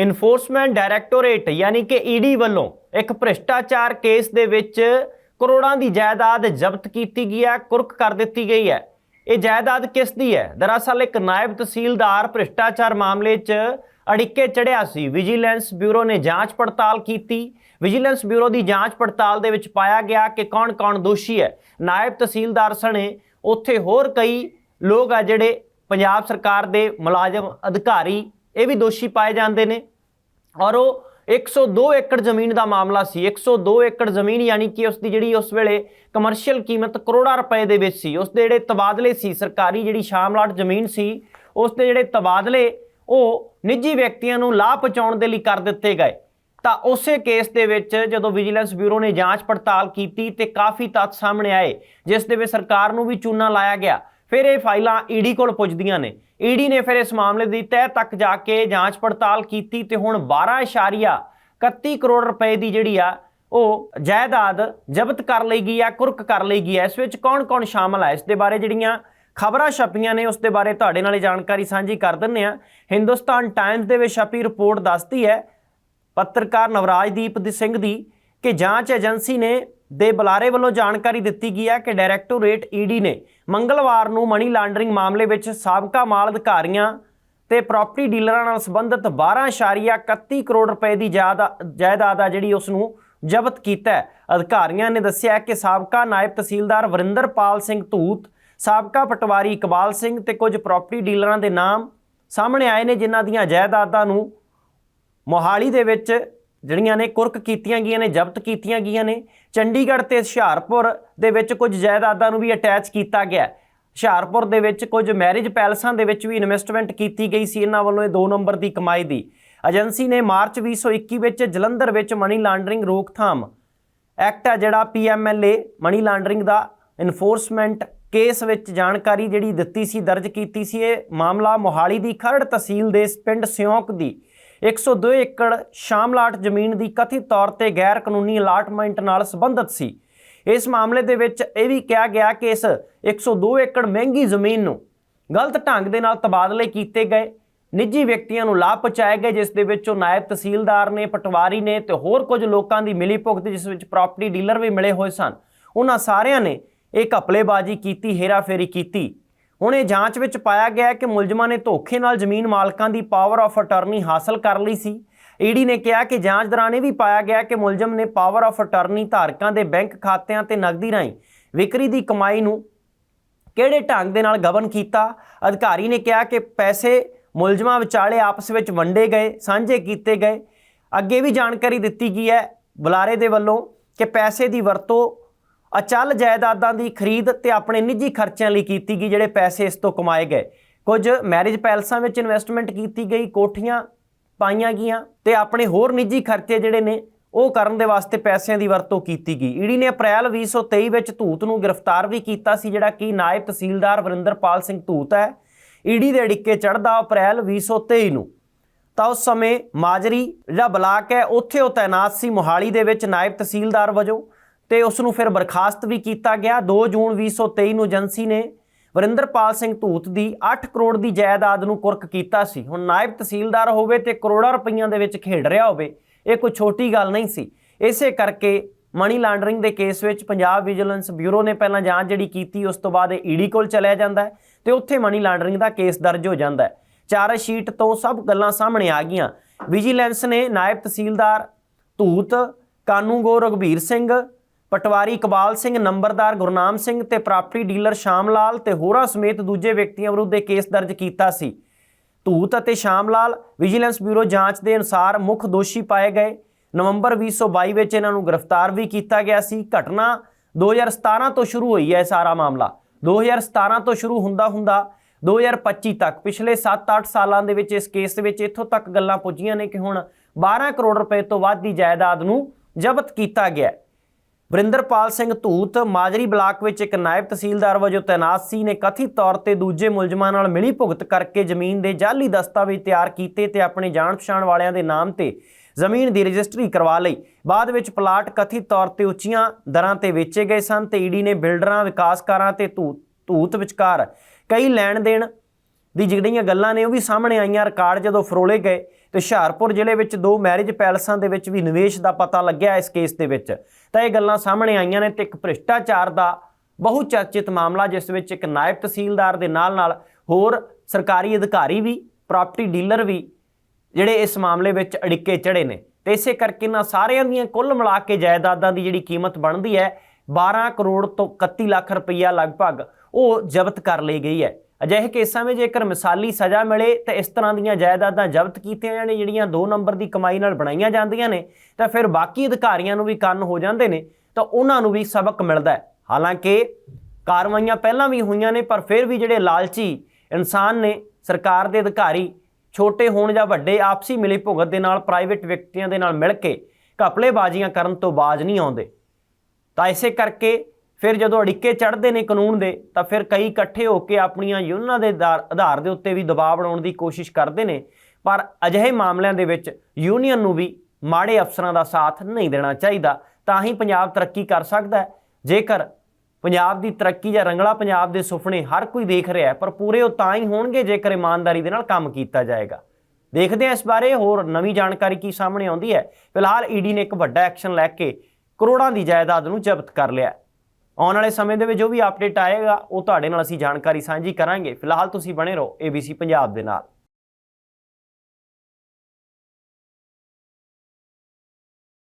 Enforcement directorate ਯਾਨੀ ਕਿ ED ਵੱਲੋਂ ਇੱਕ ਭ੍ਰਿਸ਼ਟਾਚਾਰ ਕੇਸ ਦੇ ਵਿੱਚ ਕਰੋੜਾਂ ਦੀ ਜਾਇਦਾਦ ਜ਼ਬਤ ਕੀਤੀ ਗਈ ਹੈ, ਕੁਰਕ ਕਰ ਦਿੱਤੀ ਗਈ ਹੈ। ਇਹ ਜਾਇਦਾਦ ਕਿਸ ਦੀ ਹੈ? ਦਰਅਸਲ ਇੱਕ ਨਾਇਬ ਤਹਿਸੀਲਦਾਰ ਭ੍ਰਿਸ਼ਟਾਚਾਰ ਮਾਮਲੇ 'ਚ ਅੜਿੱਕੇ ਚੜਿਆ ਸੀ। ਵਿਜੀਲੈਂਸ ਬਿਊਰੋ ਨੇ ਜਾਂਚ ਪੜਤਾਲ ਕੀਤੀ। ਵਿਜੀਲੈਂਸ ਬਿਊਰੋ ਦੀ ਜਾਂਚ ਪੜਤਾਲ ਦੇ ਵਿੱਚ ਪਾਇਆ ਗਿਆ ਕਿ ਕੌਣ-ਕੌਣ ਦੋਸ਼ੀ ਹੈ। ਨਾਇਬ ਤਹਿਸੀਲਦਾਰ ਸਣੇ ਉੱਥੇ ਹੋਰ ਕਈ ਲੋਕ ਆ ਜਿਹੜੇ ਪੰਜਾਬ ਸਰਕਾਰ ਦੇ ਮੁਲਾਜ਼ਮ ਅਧਿਕਾਰੀ, ਇਹ ਵੀ ਦੋਸ਼ੀ ਪਾਏ ਜਾਂਦੇ ਨੇ। ਔਰ ਉਹ 102 ਏਕੜ ਜ਼ਮੀਨ ਦਾ ਮਾਮਲਾ ਸੀ। 102 ਏਕੜ ਜ਼ਮੀਨ ਯਾਨੀ ਕਿ ਉਸ ਦੀ ਜਿਹੜੀ ਉਸ ਵੇਲੇ ਕਮਰਸ਼ੀਅਲ ਕੀਮਤ ਕਰੋੜਾਂ ਰੁਪਏ ਦੇ ਵਿੱਚ ਸੀ। ਉਸ ਦੇ ਜਿਹੜੇ ਤਬਾਦਲੇ ਸੀ, ਸਰਕਾਰੀ ਜਿਹੜੀ ਸ਼ਾਮਲਾਟ ਜ਼ਮੀਨ ਸੀ ਉਸ ਦੇ ਜਿਹੜੇ ਤਬਾਦਲੇ ਉਹ ਨਿੱਜੀ ਵਿਅਕਤੀਆਂ ਨੂੰ ਲਾਭ ਪਹੁੰਚਾਉਣ ਦੇ ਲਈ ਕਰ ਦਿੱਤੇ ਗਏ। ਤਾਂ ਉਸੇ ਕੇਸ ਦੇ ਵਿੱਚ ਜਦੋਂ ਵਿਜੀਲੈਂਸ ਬਿਊਰੋ ਨੇ ਜਾਂਚ ਪੜਤਾਲ ਕੀਤੀ ਤੇ ਕਾਫੀ ਤੱਥ ਸਾਹਮਣੇ ਆਏ, ਜਿਸ ਦੇ ਵਿੱਚ ਸਰਕਾਰ ਨੂੰ ਵੀ ਚੂਨਾ ਲਾਇਆ ਗਿਆ। ਫਿਰ ਇਹ ਫਾਈਲਾਂ ਈਡੀ ਕੋਲ ਪੁੱਜਦੀਆਂ ਨੇ। ਈਡੀ ਨੇ ਫਿਰ ਇਸ ਮਾਮਲੇ ਦੀ ਤਹਿ ਤੱਕ ਜਾ ਕੇ ਜਾਂਚ ਪੜਤਾਲ ਕੀਤੀ ਤੇ ਹੁਣ 12.31 ਕਰੋੜ ਰੁਪਏ ਦੀ ਜਿਹੜੀ ਆ, ਉਹ ਜਾਇਦਾਦ ਜ਼ਬਤ ਕਰ ਲਈ ਗਈ ਆ, ਕੁਰਕ ਕਰ ਲਈ ਗਈ ਆ। ਇਸ ਵਿੱਚ ਕੌਣ-ਕੌਣ ਸ਼ਾਮਲ ਹੈ ਇਸ ਦੇ ਬਾਰੇ ਜਿਹੜੀਆਂ ਖਬਰਾਂ ਛਪੀਆਂ ਨੇ, ਉਸ ਦੇ ਬਾਰੇ ਤੁਹਾਡੇ ਨਾਲ ਜਾਣਕਾਰੀ ਸਾਂਝੀ ਕਰ ਦਿੰਨੇ ਆ ਹਿੰਦੁਸਤਾਨ ਟਾਈਮਜ਼ ਦੇ ਵਿੱਚ ਛਪੀ ਰਿਪੋਰਟ ਦੱਸਦੀ ਹੈ, ਪੱਤਰਕਾਰ ਨਵਰਾਜਦੀਪ ਦੀ ਸਿੰਘ ਦੀ ਕਿ ਜਾਂਚ ਏਜੰਸੀ ਨੇ ਦੇ ਬੁਲਾਰੇ ਵੱਲੋਂ ਜਾਣਕਾਰੀ ਦਿੱਤੀ ਗਈ ਹੈ ਕਿ ਡਾਇਰੈਕਟੋਰੇਟ ਈਡੀ ਨੇ ਮੰਗਲਵਾਰ ਨੂੰ ਮਨੀ ਲਾਂਡਰਿੰਗ ਮਾਮਲੇ ਵਿੱਚ ਸਾਬਕਾ ਮਾਲ ਅਧਿਕਾਰੀਆਂ ਤੇ ਪ੍ਰਾਪਰਟੀ ਡੀਲਰਾਂ ਨਾਲ ਸੰਬੰਧਿਤ 12.31 ਕਰੋੜ ਰੁਪਏ ਦੀ ਜਾਇਦਾ- ਜਾਇਦਾਦ ਆ ਜਿਹੜੀ ਉਸ ਨੂੰ ਜ਼ਬਤ ਕੀਤਾ ਹੈ। ਅਧਿਕਾਰੀਆਂ ਨੇ ਦੱਸਿਆ ਕਿ ਸਾਬਕਾ ਨਾਇਬ ਤਹਿਸੀਲਦਾਰ ਵਰਿੰਦਰਪਾਲ ਸਿੰਘ ਧੂਤ, ਸਾਬਕਾ ਪਟਵਾਰੀ ਇਕਬਾਲ ਸਿੰਘ ਤੇ ਕੁਝ ਪ੍ਰਾਪਰਟੀ ਡੀਲਰਾਂ ਦੇ ਨਾਮ ਸਾਹਮਣੇ ਆਏ ਨੇ, ਜਿਨ੍ਹਾਂ ਦੀਆਂ ਜਾਇਦਾਦਾਂ ਨੂੰ ਮੋਹਾਲੀ ਦੇ ਵਿੱਚ ਜਿਹੜੀਆਂ ਨੇ ਕੁਰਕ ਕੀਤੀਆਂ ਗਈਆਂ ਨੇ, ਜ਼ਬਤ ਕੀਤੀਆਂ ਗਈਆਂ ਨੇ। ਚੰਡੀਗੜ੍ਹ ਤੇ ਹੁਸ਼ਿਆਰਪੁਰ ਦੇ ਵਿੱਚ ਕੁਝ ਜਾਇਦਾਦਾਂ ਨੂੰ ਵੀ ਅਟੈਚ ਕੀਤਾ ਗਿਆ ਹੁਸ਼ਿਆਰਪੁਰ ਦੇ ਵਿੱਚ ਕੁਝ ਮੈਰਿਜ ਪੈਲਸਾਂ ਦੇ ਵਿੱਚ ਵੀ ਇਨਵੈਸਟਮੈਂਟ ਕੀਤੀ ਗਈ ਸੀ। ਇਹਨਾਂ ਵੱਲੋਂ ਇਹ 2 ਨੰਬਰ ਦੀ ਕਮਾਈ ਦੀ। ਏਜੰਸੀ ਨੇ ਮਾਰਚ 2021 ਵਿੱਚ ਜਲੰਧਰ ਵਿੱਚ ਮਨੀ ਲਾਂਡਰਿੰਗ ਰੋਕਥਾਮ ਐਕਟ ਹੈ ਜਿਹੜਾ ਪੀਐਮਐਲਏ ਮਨੀ ਲਾਂਡਰਿੰਗ ਦਾ ਇਨਫੋਰਸਮੈਂਟ ਕੇਸ ਵਿੱਚ ਜਾਣਕਾਰੀ ਜਿਹੜੀ ਦਿੱਤੀ ਸੀ, ਦਰਜ ਕੀਤੀ ਸੀ। ਇਹ ਮਾਮਲਾ ਮੋਹਾਲੀ ਦੀ ਖਰੜ ਤਹਿਸੀਲ ਦੇ ਪਿੰਡ ਸਿਉਂਕ ਦੀ 102 ਏਕੜ ਸ਼ਾਮਲਾਟ ਜ਼ਮੀਨ ਦੀ ਕਥਿਤ ਤੌਰ ਤੇ ਗੈਰ ਕਾਨੂੰਨੀ ਅਲਾਟਮੈਂਟ ਨਾਲ ਸੰਬੰਧਿਤ ਸੀ। ਇਸ ਮਾਮਲੇ ਦੇ ਵਿੱਚ ਇਹ ਵੀ ਕਿਹਾ ਗਿਆ ਕਿ ਇਸ 102 ਏਕੜ ਮਹਿੰਗੀ ਜ਼ਮੀਨ ਨੂੰ ਗਲਤ ਢੰਗ ਦੇ ਨਾਲ ਤਬਾਦਲੇ ਕੀਤੇ ਗਏ। ਨਿੱਜੀ ਵਿਅਕਤੀਆਂ ਨੂੰ ਲਾਭ ਪਹੁੰਚਾਏ ਗਏ, ਜਿਸ ਦੇ ਵਿੱਚ ਉਹ ਨਾਇਬ ਤਹਿਸੀਲਦਾਰ ਨੇ, ਪਟਵਾਰੀ ਨੇ ਤੇ ਹੋਰ ਕੁਝ ਲੋਕਾਂ ਦੀ ਮਿਲੀ ਭੁਗਤ ਜਿਸ ਵਿੱਚ ਪ੍ਰਾਪਰਟੀ ਡੀਲਰ ਵੀ ਮਿਲੇ ਹੋਏ ਸਨ। ਉਹਨਾਂ ਸਾਰਿਆਂ ਨੇ ਇਹ ਘਪਲੇਬਾਜ਼ੀ ਕੀਤੀ, ਹੇਰਾਫੇਰੀ ਕੀਤੀ। ਹੁਣ ਇਹ ਜਾਂਚ ਵਿੱਚ ਪਾਇਆ ਗਿਆ ਕਿ ਮੁਲਜ਼ਮਾਂ ਨੇ ਧੋਖੇ ਨਾਲ ਜ਼ਮੀਨ ਮਾਲਕਾਂ ਦੀ ਪਾਵਰ ਆਫ ਅਟਾਰਨੀ ਹਾਸਲ ਕਰ ਲਈ ਸੀ। ਈਡੀ ਨੇ ਕਿਹਾ ਕਿ ਜਾਂਚ ਦੌਰਾਨ ਇਹ ਵੀ ਪਾਇਆ ਗਿਆ ਕਿ ਮੁਲਜ਼ਮ ਨੇ ਪਾਵਰ ਆਫ ਅਟਾਰਨੀ ਧਾਰਕਾਂ ਦੇ ਬੈਂਕ ਖਾਤਿਆਂ ਤੇ ਨਕਦੀ ਰਾਹੀਂ ਵਿਕਰੀ ਦੀ ਕਮਾਈ ਨੂੰ ਕਿਹੜੇ ਢੰਗ ਦੇ ਨਾਲ ਗਵਨ ਕੀਤਾ। ਅਧਿਕਾਰੀ ਨੇ ਕਿਹਾ ਕਿ ਪੈਸੇ ਮੁਲਜ਼ਮਾਂ ਵਿਚਾਲੇ ਆਪਸ ਵਿੱਚ ਵੰਡੇ ਗਏ, ਸਾਂਝੇ ਕੀਤੇ ਗਏ। ਅੱਗੇ ਵੀ ਜਾਣਕਾਰੀ ਦਿੱਤੀ ਗਈ ਹੈ ਬੁਲਾਰੇ ਦੇ ਵੱਲੋਂ ਕਿ ਪੈਸੇ ਦੀ ਵਰਤੋਂ ਅਚਲ ਜਾਇਦਾਦਾਂ ਦੀ ਖਰੀਦ ਤੇ ਆਪਣੇ ਨਿੱਜੀ ਖਰਚਿਆਂ ਲਈ ਕੀਤੀ ਗਈ, ਜਿਹੜੇ ਪੈਸੇ ਇਸ ਤੋਂ ਕਮਾਏ ਗਏ। ਕੁਝ ਮੈਰਿਜ ਪੈਲਸਾਂ ਵਿੱਚ ਇਨਵੈਸਟਮੈਂਟ ਕੀਤੀ ਗਈ, ਕੋਠੀਆਂ ਪਾਈਆਂ ਗਈਆਂ ਤੇ ਆਪਣੇ ਹੋਰ ਨਿੱਜੀ ਖਰਚੇ ਜਿਹੜੇ ਨੇ, ਉਹ ਕਰਨ ਦੇ ਵਾਸਤੇ ਪੈਸਿਆਂ ਦੀ ਵਰਤੋਂ ਕੀਤੀ ਗਈ। ਈਡੀ ਨੇ ਅਪ੍ਰੈਲ 2023 ਵਿੱਚ ਧੂਤ ਨੂੰ ਗ੍ਰਿਫਤਾਰ ਵੀ ਕੀਤਾ ਸੀ, ਜਿਹੜਾ ਕਿ ਨਾਇਬ ਤਹਿਸੀਲਦਾਰ ਵਰਿੰਦਰਪਾਲ ਸਿੰਘ ਧੂਤ ਹੈ। ਈਡੀ ਦੇ ਅੜਿੱਕੇ ਚੜ੍ਹਦਾ ਅਪ੍ਰੈਲ 2023 ਨੂੰ। ਤਾਂ ਉਸ ਸਮੇਂ ਮਾਜਰੀ ਜਿਹੜਾ ਬਲਾਕ ਹੈ, ਉੱਥੇ ਉਹ ਤਾਇਨਾਤ ਸੀ। ਮੋਹਾਲੀ ਦੇ ਵਿੱਚ ਨਾਇਬ ਤਹਿਸੀਲਦਾਰ ਵਜੋਂ ਤੇ ਉਸ ਨੂੰ ਫਿਰ ਬਰਖਾਸਤ ਵੀ ਕੀਤਾ ਗਿਆ। 2 ਜੂਨ 2023 ਨੂੰ ਏਜੰਸੀ ਨੇ ਵਰਿੰਦਰਪਾਲ ਸਿੰਘ ਧੂਤ ਦੀ 8 ਕਰੋੜ ਦੀ ਜਾਇਦਾਦ ਨੂੰ ਕੁਰਕ ਕੀਤਾ ਸੀ। ਹੁਣ ਨਾਇਬ ਤਹਿਸੀਲਦਾਰ ਹੋਵੇ ਤੇ ਕਰੋੜਾਂ ਰੁਪਈਆਂ ਦੇ ਵਿੱਚ ਖੇਡ ਰਿਹਾ ਹੋਵੇ, ਇਹ ਕੋਈ ਛੋਟੀ ਗੱਲ ਨਹੀਂ ਸੀ। ਇਸੇ ਕਰਕੇ ਮਨੀ ਲਾਂਡਰਿੰਗ ਦੇ ਕੇਸ ਵਿੱਚ ਪੰਜਾਬ ਵਿਜੀਲੈਂਸ ਬਿਊਰੋ ਨੇ ਪਹਿਲਾਂ ਜਾਂਚ ਜਿਹੜੀ ਕੀਤੀ, ਉਸ ਤੋਂ ਬਾਅਦ ਇਹ ਈਡੀ ਕੋਲ ਚਲਿਆ ਜਾਂਦਾ ਹੈ ਤੇ ਉੱਥੇ ਮਨੀ ਲਾਂਡਰਿੰਗ ਦਾ ਕੇਸ ਦਰਜ ਹੋ ਜਾਂਦਾ ਹੈ। ਚਾਰ ਸ਼ੀਟ ਤੋਂ ਸਭ ਗੱਲਾਂ ਸਾਹਮਣੇ ਆ ਗਈਆਂ। ਵਿਜੀਲੈਂਸ ਨੇ ਨਾਇਬ ਤਹਿਸੀਲਦਾਰ ਧੂਤ, ਕਾਨੂੰਗੋ ਰਗਵੀਰ ਸਿੰਘ ਪਟਵਾਰੀ ਇਕਬਾਲ ਸਿੰਘ ਨੰਬਰਦਾਰ ਗੁਰਨਾਮ ਸਿੰਘ ਤੇ ਪ੍ਰਾਪਰਟੀ ਡੀਲਰ ਸ਼ਾਮ ਲਾਲ ਤੇ ਹੋਰਾਂ ਸਮੇਤ ਦੂਜੇ ਵਿਅਕਤੀਆਂ ਵਿਰੁੱਧ ਇਹ ਕੇਸ ਦਰਜ ਕੀਤਾ ਸੀ। ਧੂਤ ਅਤੇ ਸ਼ਾਮ ਲਾਲ ਵਿਜੀਲੈਂਸ ਬਿਊਰੋ ਜਾਂਚ ਦੇ ਅਨੁਸਾਰ ਮੁੱਖ ਦੋਸ਼ੀ ਪਾਏ ਗਏ। ਨਵੰਬਰ 2022 ਵਿੱਚ ਇਹਨਾਂ ਨੂੰ ਗ੍ਰਿਫਤਾਰ ਵੀ ਕੀਤਾ ਗਿਆ ਸੀ। ਘਟਨਾ 2017 ਤੋਂ ਸ਼ੁਰੂ ਹੋਈ ਹੈ ਇਹ ਸਾਰਾ ਮਾਮਲਾ। 2017 ਤੋਂ ਸ਼ੁਰੂ ਹੁੰਦਾ ਹੁੰਦਾ 2025 ਤੱਕ ਪਿਛਲੇ 7-8 ਸਾਲਾਂ ਦੇ ਵਿੱਚ ਇਸ ਕੇਸ ਦੇ ਵਿੱਚ ਇੱਥੋਂ ਤੱਕ ਗੱਲਾਂ ਪੁੱਜੀਆਂ ਨੇ ਕਿ ਹੁਣ 12 ਕਰੋੜ ਰੁਪਏ ਤੋਂ ਵੱਧ ਦੀ ਜਾਇਦਾਦ ਨੂੰ ਜ਼ਬਤ ਕੀਤਾ ਗਿਆ। ਵਰਿੰਦਰਪਾਲ ਸਿੰਘ ਧੂਤ ਮਾਜਰੀ ਬਲਾਕ ਵਿੱਚ ਇੱਕ ਨਾਇਬ ਤਹਿਸੀਲਦਾਰ ਵਜੋਂ ਤੈਨਾਤ ਸੀ, ਨੇ ਕਥਿਤ ਤੌਰ ਤੇ ਦੂਜੇ ਮੁਲਜ਼ਮਾਂ ਨਾਲ ਮਿਲੀ ਭੁਗਤ ਕਰਕੇ ਜ਼ਮੀਨ ਦੇ ਜਾਅਲੀ ਦਸਤਾਵੇਜ਼ ਤਿਆਰ ਕੀਤੇ ਤੇ ਆਪਣੇ ਜਾਣ ਪਛਾਣ ਵਾਲਿਆਂ ਦੇ ਨਾਮ ਤੇ ਜ਼ਮੀਨ ਦੀ ਰਜਿਸਟਰੀ ਕਰਵਾ ਲਈ। ਬਾਅਦ ਵਿੱਚ ਪਲਾਟ ਕਥਿਤ ਤੌਰ ਤੇ ਉੱਚੀਆਂ ਦਰਾਂ ਤੇ ਵੇਚੇ ਗਏ ਸਨ ਤੇ ਈਡੀ ਨੇ ਬਿਲਡਰਾਂ, ਵਿਕਾਸਕਾਰਾਂ ਤੇ ਧੂ- ਧੂਤ ਵਿਚਕਾਰ ਕਈ ਲੈਣ ਦੇਣ ਦੀ ਜਿਹੜੀਆਂ ਗੱਲਾਂ ਨੇ ਉਹ ਵੀ ਸਾਹਮਣੇ ਆਈਆਂ। ਰਿਕਾਰਡ ਜਦੋਂ ਫਰੋਲੇ ਗਏ ਤੇ ਹੁਸ਼ਿਆਰਪੁਰ ਜ਼ਿਲ੍ਹੇ ਵਿੱਚ ਦੋ ਮੈਰਿਜ ਪੈਲਸਾਂ ਦੇ ਵਿੱਚ ਵੀ ਨਿਵੇਸ਼ ਦਾ ਪਤਾ ਲੱਗਿਆ ਇਸ ਕੇਸ ਦੇ ਵਿੱਚ। ਤਾਂ ਇਹ ਗੱਲਾਂ ਸਾਹਮਣੇ ਆਈਆਂ ਨੇ ਤੇ ਇੱਕ ਭ੍ਰਿਸ਼ਟਾਚਾਰ ਦਾ ਬਹੁ ਚਰਚਿਤ ਮਾਮਲਾ, ਜਿਸ ਵਿੱਚ ਇੱਕ ਨਾਇਬ ਤਹਿਸੀਲਦਾਰ ਦੇ ਨਾਲ-ਨਾਲ ਹੋਰ ਸਰਕਾਰੀ ਅਧਿਕਾਰੀ ਵੀ ਪ੍ਰਾਪਰਟੀ ਡੀਲਰ ਵੀ ਜਿਹੜੇ ਇਸ ਮਾਮਲੇ ਵਿੱਚ ਅੜਿੱਕੇ ਚੜੇ ਨੇ। ਤੇ ਇਸੇ ਕਰਕੇ ਨਾ ਸਾਰਿਆਂ ਦੀਆਂ ਕੁੱਲ ਮਿਲਾ ਕੇ ਜਾਇਦਾਦਾਂ ਦੀ ਜਿਹੜੀ ਕੀਮਤ ਬਣਦੀ ਹੈ 12 ਕਰੋੜ ਤੋਂ 31 ਲੱਖ ਰੁਪਈਆ ਲਗਭਗ ਉਹ ਜ਼ਬਤ ਕਰ ਲਈ ਗਈ ਹੈ। ਅਜਿਹੇ ਕੇਸਾਂ ਵਿੱਚ ਜੇਕਰ ਮਿਸਾਲੀ ਸਜ਼ਾ ਮਿਲੇ ਤਾਂ ਇਸ ਤਰ੍ਹਾਂ ਦੀਆਂ ਜਾਇਦਾਦਾਂ ਜ਼ਬਤ ਕੀਤੀਆਂ ਜਾਣ, ਜਿਹੜੀਆਂ 2 ਨੰਬਰ ਦੀ ਕਮਾਈ ਨਾਲ ਬਣਾਈਆਂ ਜਾਂਦੀਆਂ ਨੇ, ਤਾਂ ਫਿਰ ਬਾਕੀ ਅਧਿਕਾਰੀਆਂ ਨੂੰ ਵੀ ਕੰਨ ਹੋ ਜਾਂਦੇ ਨੇ, ਤਾਂ ਉਹਨਾਂ ਨੂੰ ਵੀ ਸਬਕ ਮਿਲਦਾ ਹੈ। ਹਾਲਾਂਕਿ ਕਾਰਵਾਈਆਂ ਪਹਿਲਾਂ ਵੀ ਹੋਈਆਂ ਨੇ, ਪਰ ਫਿਰ ਵੀ ਜਿਹੜੇ ਲਾਲਚੀ ਇਨਸਾਨ ਨੇ, ਸਰਕਾਰ ਦੇ ਅਧਿਕਾਰੀ, ਛੋਟੇ ਹੋਣ ਜਾਂ ਵੱਡੇ ਆਪਸੀ ਮਿਲੀ ਭੁਗਤ ਦੇ ਨਾਲ ਪ੍ਰਾਈਵੇਟ ਵਿਅਕਤੀਆਂ ਦੇ ਨਾਲ ਮਿਲ ਕੇ ਘਪਲੇਬਾਜ਼ੀਆਂ ਕਰਨ ਤੋਂ ਬਾਜ਼ ਨਹੀਂ ਆਉਂਦੇ। ਤਾਂ ਇਸੇ ਕਰਕੇ ਫਿਰ ਜਦੋਂ ਅੜਿੱਕੇ ਚੜ੍ਹਦੇ ਨੇ ਕਾਨੂੰਨ ਦੇ, ਤਾਂ ਫਿਰ ਕਈ ਇਕੱਠੇ ਹੋ ਕੇ ਆਪਣੀਆਂ ਯੂਨੀਅਨਾਂ ਦੇ ਆਧਾਰ- ਆਧਾਰ ਦੇ ਉੱਤੇ ਵੀ ਦਬਾਅ ਬਣਾਉਣ ਦੀ ਕੋਸ਼ਿਸ਼ ਕਰਦੇ ਨੇ। ਪਰ ਅਜਿਹੇ ਮਾਮਲਿਆਂ ਦੇ ਵਿੱਚ ਯੂਨੀਅਨ ਨੂੰ ਵੀ ਮਾੜੇ ਅਫਸਰਾਂ ਦਾ ਸਾਥ ਨਹੀਂ ਦੇਣਾ ਚਾਹੀਦਾ, ਤਾਂ ਹੀ ਪੰਜਾਬ ਤਰੱਕੀ ਕਰ ਸਕਦਾ ਜੇਕਰ ਪੰਜਾਬ ਦੀ ਤਰੱਕੀ ਜਾਂ ਰੰਗਲਾ ਪੰਜਾਬ ਦੇ ਸੁਪਨੇ ਹਰ ਕੋਈ ਦੇਖ ਰਿਹਾ ਹੈ, ਪਰ ਪੂਰੇ ਉਹ ਤਾਂ ਹੀ ਹੋਣਗੇ ਜੇਕਰ ਇਮਾਨਦਾਰੀ ਦੇ ਨਾਲ ਕੰਮ ਕੀਤਾ ਜਾਏਗਾ। ਦੇਖਦੇ ਹਾਂ ਇਸ ਬਾਰੇ, ਹੋਰ ਨਵੀਂ ਜਾਣਕਾਰੀ ਕੀ ਸਾਹਮਣੇ ਆਉਂਦੀ ਹੈ। ਫਿਲਹਾਲ ਈਡੀ ਨੇ ਇੱਕ ਵੱਡਾ ਐਕਸ਼ਨ ਲੈ ਕੇ ਕਰੋੜਾਂ ਦੀ ਜਾਇਦਾਦ ਨੂੰ ਜ਼ਬਤ ਕਰ ਲਿਆ ਆਉਣ ਵਾਲੇ ਸਮੇਂ ਦੇ ਵਿੱਚ ਜੋ ਵੀ ਅਪਡੇਟ ਆਏਗਾ, ਉਹ ਤੁਹਾਡੇ ਨਾਲ ਅਸੀਂ ਜਾਣਕਾਰੀ ਸਾਂਝੀ ਕਰਾਂਗੇ। ਫਿਲਹਾਲ ਤੁਸੀਂ ਬਣੇ ਰਹੋ ABC ਪੰਜਾਬ ਦੇ ਨਾਲ।